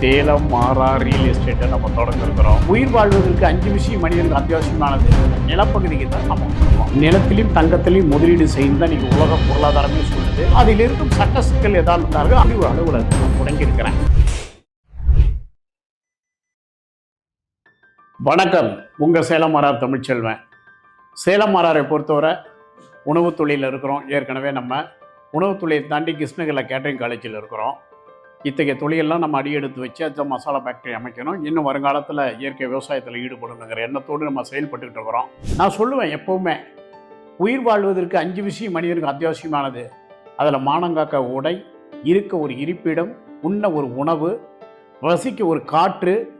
சேலம் மாறா ரியல் எஸ்டேட்டை நம்ம தொடங்கிருக்கிறோம். உயிர் வாழ்வதற்கு அஞ்சு விஷயம் மனிதனுக்கு அத்தியாவசியமானது. நிலப்பகுதிக்கு தான் நம்ம வந்துருக்கோம் நிலத்திலையும் தங்கத்திலையும் முதலீடு செய்து தான் நீங்கள் உலக பொருளாதாரமே சொல்லுது. அதில் இருக்கும் சட்ட சிக்கல் ஏதாவது இருந்தார்கள் அப்படி ஒரு அலுவலகத்தை நான் தொடங்கியிருக்கிறேன் வணக்கம். உங்கள் சேலம் மாறார் தமிழ்ச்செல்வன். சேலம் மாறாரை பொறுத்தவரை உணவுத் தொழிலில் இருக்கிறோம். ஏற்கனவே நம்ம உணவுத் தொழிலை தாண்டி கிருஷ்ணகிரியில் கேட்டரிங் காலேஜில் இருக்கிறோம். இத்தகைய தொழிலெல்லாம் நம்ம அடியெடுத்து வச்சு அந்த மசாலா ஃபேக்டரி அமைக்கணும். இன்னும் வருங்காலத்தில் இயற்கை விவசாயத்தில் ஈடுபடணுங்கிற எண்ணத்தோடு நம்ம செயல்பட்டுக்கிட்டு இருக்கிறோம். நான் சொல்லுவேன் எப்போவுமே உயிர் வாழ்வதற்கு அஞ்சு விஷயம் மனிதனுக்கு அத்தியாவசியமானது. அதில் மானங்காக்க உடை இருக்க ஒரு இருப்பிடம் உண்ண ஒரு உணவு வசிக்க ஒரு காற்று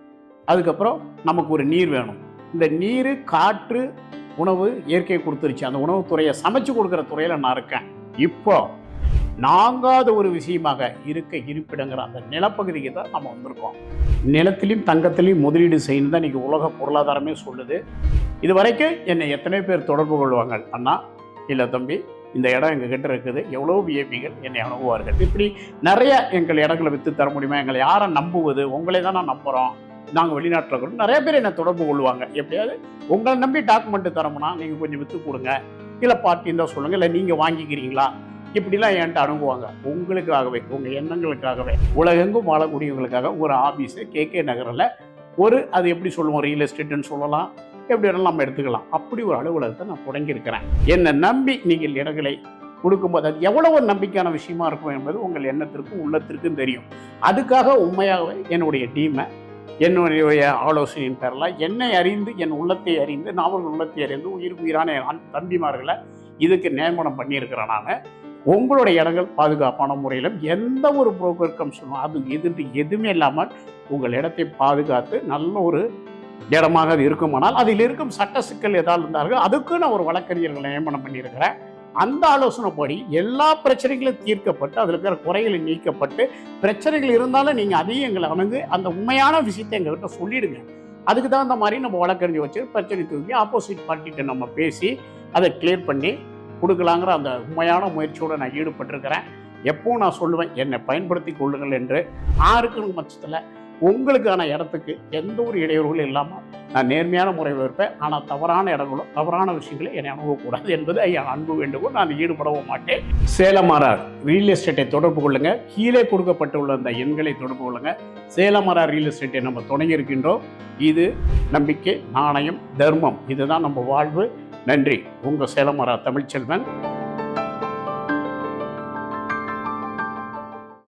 அதுக்கப்புறம் நமக்கு ஒரு நீர் வேணும். இந்த நீர் காற்று உணவு இயற்கை கொடுத்துருச்சு. அந்த உணவுத்துறையை சமைச்சு கொடுக்குற துறையில் நான் இருக்கேன். இப்போது நாங்காத ஒரு விஷயமாக இருக்க இருப்பிடங்கிற அந்த நிலப்பகுதிக்கு தான் நம்ம வந்திருக்கோம். நிலத்திலையும் தங்கத்திலையும் முதலீடு செய்யணும் தான் இன்றைக்கி உலக பொருளாதாரமே சொல்லுது. இது வரைக்கும் என்னை எத்தனை பேர் தொடர்பு கொள்வாங்க அண்ணா இல்லை தம்பி இந்த இடம் எங்கள் கிட்டே இருக்குது. எவ்வளோ விஐபிகள் என்னை அணுகுவார்கள். இப்படி நிறைய எங்கள் இடங்களை விற்று தர முடியுமா? எங்களை யாரை நம்புவது? உங்களை தான் நான் நம்புகிறோம் நாங்கள் வெளிநாட்டில் இருக்கிறோம். நிறைய பேர் என்னை தொடர்பு கொள்வாங்க. எப்படியாவது உங்களை நம்பி டாக்குமெண்ட்டு தரமுன்னா நீங்கள் கொஞ்சம் விற்று கொடுங்க. இல்லை பார்ட்டின்னு தான் சொல்லுங்கள் இல்லை நீங்கள் வாங்கிக்கிறீங்களா? இப்படிலாம் என்கிட்ட அணுகுவாங்க. உங்களுக்காகவே உங்கள் எண்ணங்களுக்காகவே. உலகெங்கும் வாழக்கூடியவங்களுக்காக ஒரு ஆஃபீஸு கேகே நகரில் ஒரு அது எப்படி சொல்லுவோம் ரியல் எஸ்டேட்டுன்னு சொல்லலாம். எப்படி வேணாலும் நம்ம எடுத்துக்கலாம். அப்படி ஒரு அலுவலகத்தை நான் தொடங்கியிருக்கிறேன். என்னை நம்பி நீங்கள் இடங்களை கொடுக்கும்போது அது எவ்வளவு நம்பிக்கையான விஷயமா இருக்கும் என்பது உங்கள் எண்ணத்திற்கும் உள்ளத்திற்கும் தெரியும். அதுக்காக உண்மையாகவே என்னுடைய டீமை என்னுடைய ஆலோசனையின் பேரில் என்னை அறிந்து என் உள்ளத்தை அறிந்து நாவல் உள்ளத்தை அறிந்து உயிர் உயிரான என் தம்பிமார்களை இதுக்கு நியமனம் பண்ணியிருக்கிறேன் நான். உங்களுடைய இடங்கள் பாதுகாப்பான முறையில் எந்த ஒரு புரோக்கர் கமிஷனும் அது எதிர்த்து எதுவுமே இல்லாமல் உங்கள் இடத்தை பாதுகாத்து நல்ல ஒரு இடமாக அது இருக்குமானால் அதில் இருக்கும் சட்ட சிக்கல் ஏதாவது இருந்தார்கள் அதுக்கு நான் ஒரு வழக்கறிஞர்களை நியமனம் பண்ணியிருக்கிறேன். அந்த ஆலோசனைப்படி எல்லா பிரச்சனைகளும் தீர்க்கப்பட்டு அதில் இருக்கிற குறைகளை நீக்கப்பட்டு பிரச்சனைகள் இருந்தாலும் நீங்கள் அதையும் எங்களை அணுகு அந்த உண்மையான விஷயத்தை எங்கள்கிட்ட சொல்லிடுங்க. அதுக்கு தகுந்த மாதிரி நம்ம வழக்கறிஞர் வச்சு பிரச்சனை தூக்கி ஆப்போசிட் பார்ட்டிகிட்ட நம்ம பேசி அதை கிளியர் பண்ணி கொடுக்கலாங்கிற அந்த உண்மையான முயற்சியோடு நான் ஈடுபட்டிருக்கிறேன். எப்பவும் நான் சொல்லுவேன் என்னை பயன்படுத்தி கொள்ளுங்கள் என்று யாருக்குன்னு பட்சத்தில் உங்களுக்கான இடத்துக்கு எந்த ஒரு இடையூறுகளும் இல்லாமல் நான் நேர்மையான முறையில் இருப்பேன். ஆனால் தவறான இடங்களோ தவறான விஷயங்களை என்னை அணுகக்கூடாது என்பது என் அன்பு வேண்டுகோள் நான் ஈடுபடவும் மாட்டேன். சேலமாரார் ரியல் எஸ்டேட்டை தொடர்பு கொள்ளுங்க. கீழே கொடுக்கப்பட்டுள்ள அந்த எண்களை தொடர்பு கொள்ளுங்கள் சேலமாரார் ரியல் எஸ்டேட்டை நம்ம தொடங்கியிருக்கின்றோம். இது நம்பிக்கை நாணயம் தர்மம். இதுதான் நம்ம வாழ்வு. நன்றி. உங்கள் சேலமரா தமிழ்ச்செல்வன்.